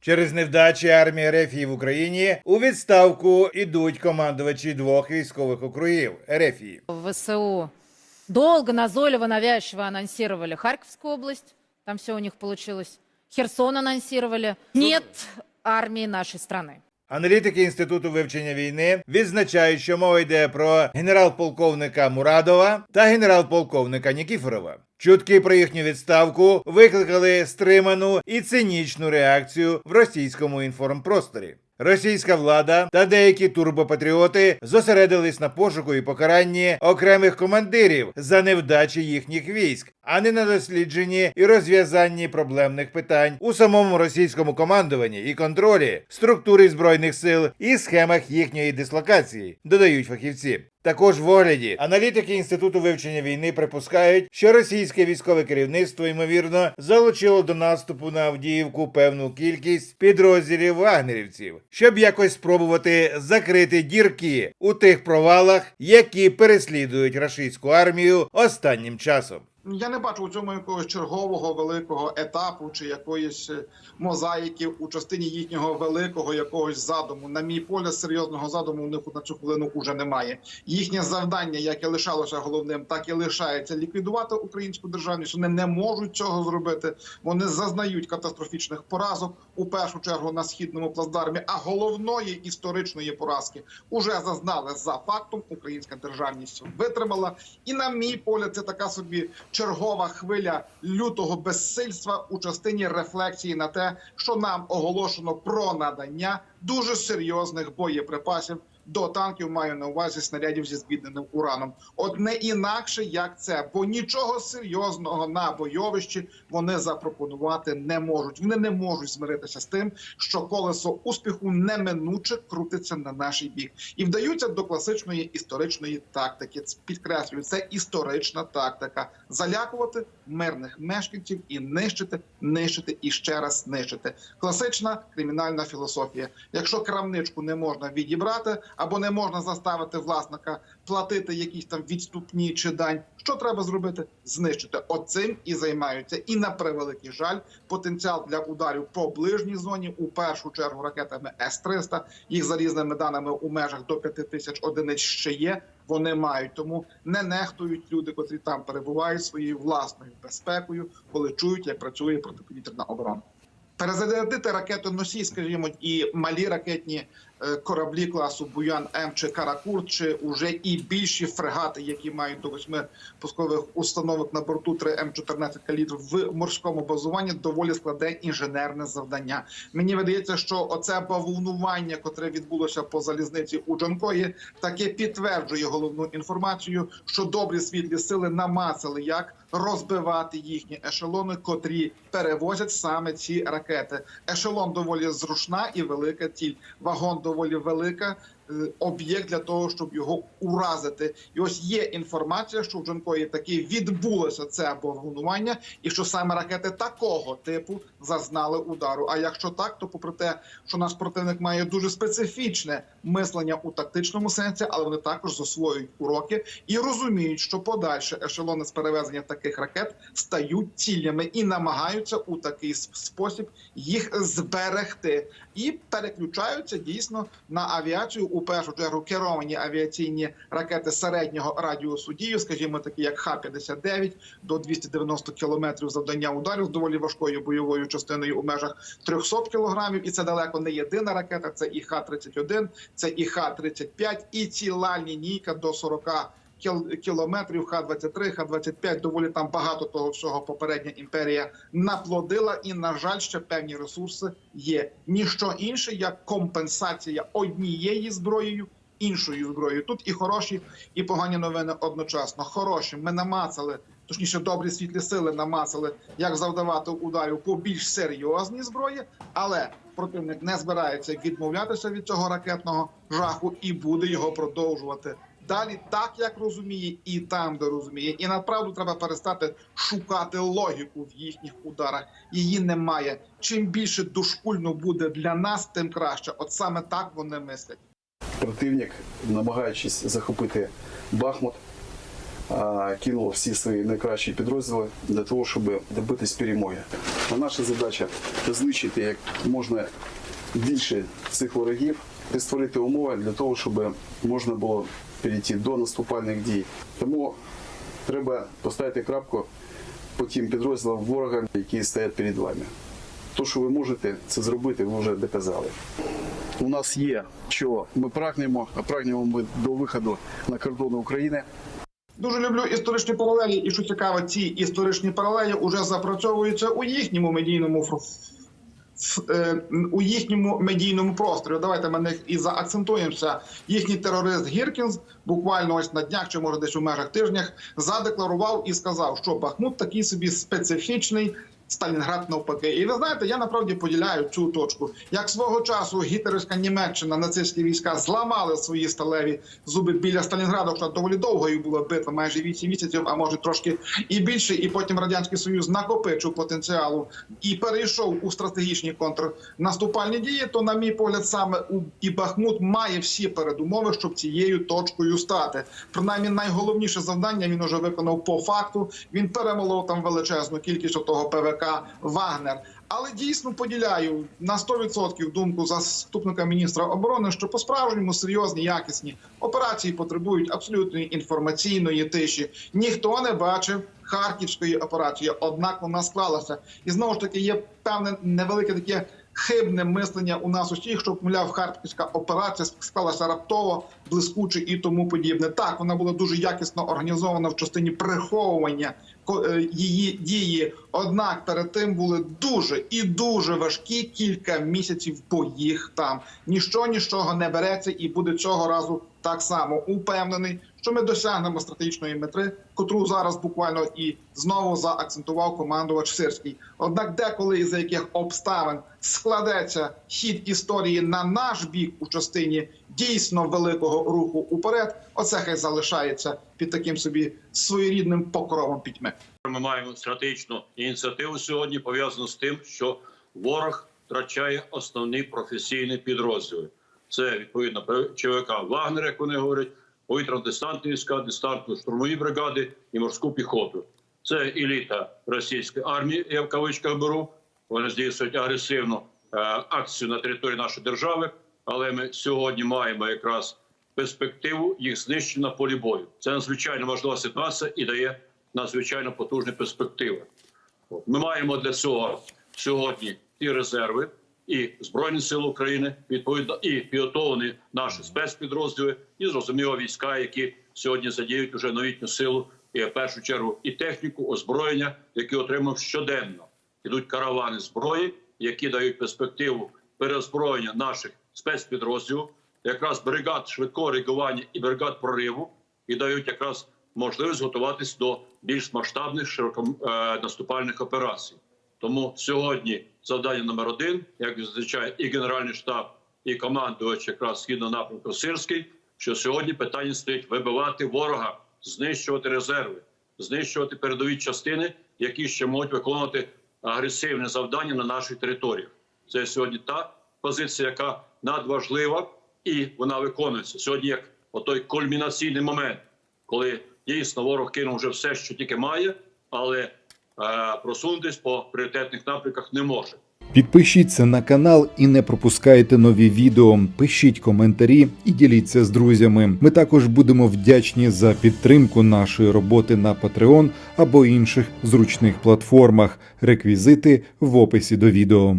Через невдачі армії Рефії в Україні у відставку ідуть командувачі двох військових округів Ерефії ВСУ долго, назойливо, навязчиво анонсировали Харьковскую область. Там все у них получилось. Херсон анонсировали. Нет армии нашей страны. Аналітики інституту вивчення війни відзначають, що мова йде про генерал-полковника Мурадова та генерал-полковника Нікіфорова. Чутки про їхню відставку викликали стриману і цинічну реакцію в російському інформпросторі. Російська влада та деякі турбопатріоти зосередились на пошуку і покаранні окремих командирів за невдачі їхніх військ, а не на дослідженні і розв'язанні проблемних питань у самому російському командуванні і контролі структури збройних сил і схемах їхньої дислокації, додають фахівці. Також в огляді аналітики інституту вивчення війни припускають, що російське військове керівництво ймовірно залучило до наступу на Авдіївку певну кількість підрозділів вагнерівців, щоб якось спробувати закрити дірки у тих провалах, які переслідують рашистську армію останнім часом. Я не бачу у цьому якогось чергового великого етапу чи якоїсь е, мозаїки у частині їхнього великого якогось задуму. На мій погляд, серйозного задуму у них на цю хвилину уже немає. Їхнє завдання, яке лишалося головним, так і лишається ліквідувати українську державність. Вони не можуть цього зробити. Вони зазнають катастрофічних поразок у першу чергу на східному плацдармі. А головної історичної поразки уже зазнали за фактом. Українська державність витримала. І на мій погляд, це така собі чергова хвиля лютого безсильства у частині рефлексії на те, що нам оголошено про надання дуже серйозних боєприпасів. До танків маю на увазі снарядів зі збідненим ураном. От не інакше як це, бо нічого серйозного на бойовищі вони запропонувати не можуть. Вони не можуть змиритися з тим, що колесо успіху неминуче крутиться на наш бік, і вдаються до класичної історичної тактики. Підкреслюю, це історична тактика: залякувати мирних мешканців і нищити, нищити і ще раз нищити. Класична кримінальна філософія. Якщо крамничку не можна відібрати або не можна заставити власника платити якісь там відступні чи дань, що треба зробити? Знищити. Оцим і займаються. І на превеликий жаль, потенціал для ударів по ближній зоні у першу чергу ракетами С-300, їх за різними даними у межах до 5 тисяч одиниць ще є. Вони мають тому не нехтують люди, котрі там перебувають своєю власною безпекою, коли чують, як працює протиповітряна оборона. Перезарядити ракетоносій, скажімо, і малі ракетні кораблі класу Буян М чи Каракурт, чи уже і більші фрегати, які мають до восьми пускових установок на борту 3 М14 калібр в морському базуванні, доволі складне інженерне завдання. Мені видається, що оце бавовнування, котре відбулося по залізниці у Джанкої, таке підтверджує головну інформацію, що добрі світлі сили намацали, як розбивати їхні ешелони, котрі перевозять саме ці ракети. Ешелон доволі зручна і велика ціль. Вагон доволі велика. Е, Об'єкт для того, щоб його уразити, і ось є інформація, що в Джанкої таки відбулося це оборудування, і що саме ракети такого типу зазнали удару. А якщо так, то попри те, що наш противник має дуже специфічне мислення у тактичному сенсі, але вони також засвоюють уроки і розуміють, що подальше ешелони з перевезення таких ракет стають цілями і намагаються у такий спосіб їх зберегти, і переключаються дійсно на авіацію у першу чергу керовані авіаційні ракети середнього радіусу дію, скажімо, такі як Х-59 до 290 кілометрів завдання ударів з доволі важкою бойовою частиною у межах 300 кілограмів. І це далеко не єдина ракета. Це і Х-31, це і Х-35, і ціла лінійка до 40 кіл- кілометрів Х-23, Х-25, доволі там багато того всього попередня імперія наплодила, і на жаль, ще певні ресурси є. Ніщо інше як компенсація однієї зброєю. Іншою зброєю тут і хороші, і погані новини одночасно. Хороші ми намацали, точніше, добрі світлі сили намацали, як завдавати ударів по більш серйозній зброї, але противник не збирається відмовлятися від цього ракетного жаху і буде його продовжувати далі, так як розуміє, і там, де розуміє. І направду треба перестати шукати логіку в їхніх ударах. Її немає. Чим більше дошкульно буде для нас, тим краще. От саме так вони мислять. Противник, намагаючись захопити Бахмут, а, кинуло всі свої найкращі підрозділи для того, щоб добитись перемоги. А наша задача знищити як можна більше цих ворогів і створити умови для того, щоб можна було перейти до наступальних дій. Тому треба поставити крапку по тим підрозділам ворога, які стоять перед вами. То, що ви можете це зробити, ви вже доказали. У нас є, що ми прагнемо, а прагнемо ми до виходу на кордони України. Дуже люблю історичні паралелі, і що цікаво, ці історичні паралелі вже запрацьовуються у їхньому медійному фр- ф- е, у їхньому медійному просторі. Давайте ми них і заакцентуємося. Їхній терорист Гіркінс буквально ось на днях, чи може десь у межах тижнях, задекларував і сказав, що Бахмут такий собі специфічний. Сталінград навпаки, і ви знаєте, я направді поділяю цю точку. Як свого часу гітлерівська Німеччина, нацистські війська зламали свої сталеві зуби біля Сталінграду, що доволі довгою була битва, майже 8 місяців, а може трошки і більше. І потім радянський союз накопичив потенціалу і перейшов у стратегічні контрнаступальні дії. То, на мій погляд, саме і Бахмут має всі передумови, щоб цією точкою стати. Принаймні, найголовніше завдання він уже виконав по факту. Він перемолов там величезну кількість того ПВК Вагнер. Але дійсно поділяю на 100% думку заступника міністра оборони, що по справжньому серйозні якісні операції потребують абсолютної інформаційної тиші. Ніхто не бачив харківської операції, однак вона склалася. І знову ж таки є певне невелике таке. Хибне мислення у нас усіх, що мовляв, харківська операція склалася раптово, блискуче і тому подібне. Так, вона була дуже якісно організована в частині приховування її дії. Однак перед тим були дуже і дуже важкі кілька місяців боїх там. Ніщо нічого не береться, і буде цього разу так само упевнений, що ми досягнемо стратегічної метри, котру зараз буквально і знову заакцентував командувач Сирський. Однак, деколи і за яких обставин складеться хід історії на наш бік у частині дійсно великого руху уперед, оце хай залишається під таким собі своєрідним покровом пітьми. Ми маємо стратегічну ініціативу сьогодні, пов'язану з тим, що ворог втрачає основні професійні підрозділи. Це відповідно ЧВК Вагнер, як вони говорять, повітряно-десантні війська, десантно-штурмові бригади і морську піхоту. Це еліта російської армії. Я в кавичках беру. Вони здійснюють агресивну е, акцію на території нашої держави. Але ми сьогодні маємо якраз перспективу їх знищення на полі бою. Це надзвичайно важлива ситуація і дає надзвичайно потужні перспективи. Ми маємо для цього сьогодні і резерви, і Збройні Сили України, відповідно, і підготовлені наші спецпідрозділи, і зрозуміло війська, які сьогодні задіють уже новітню силу, і в першу чергу і техніку, озброєння, які отримав щоденно. Ідуть каравани зброї, які дають перспективу переозброєння наших спецпідрозділів, якраз бригад швидкого реагування і бригад прориву, і дають якраз можливість готуватись до більш масштабних широконаступальних операцій. Тому сьогодні завдання номер один, як зазначає і Генеральний штаб, і командувач якраз східного напрямку Сирський, що сьогодні питання стоїть вибивати ворога, знищувати резерви, знищувати передові частини, які ще можуть виконувати агресивне завдання на наших територіях. Це сьогодні та позиція, яка надважлива, і вона виконується сьогодні. Як отой кульмінаційний момент, коли дійсно ворог кинув вже все, що тільки має, але е, просунутись по пріоритетних напрямках не може. Підпишіться на канал і не пропускайте нові відео. Пишіть коментарі і діліться з друзями. Ми також будемо вдячні за підтримку нашої роботи на Patreon або інших зручних платформах. Реквізити в описі до відео.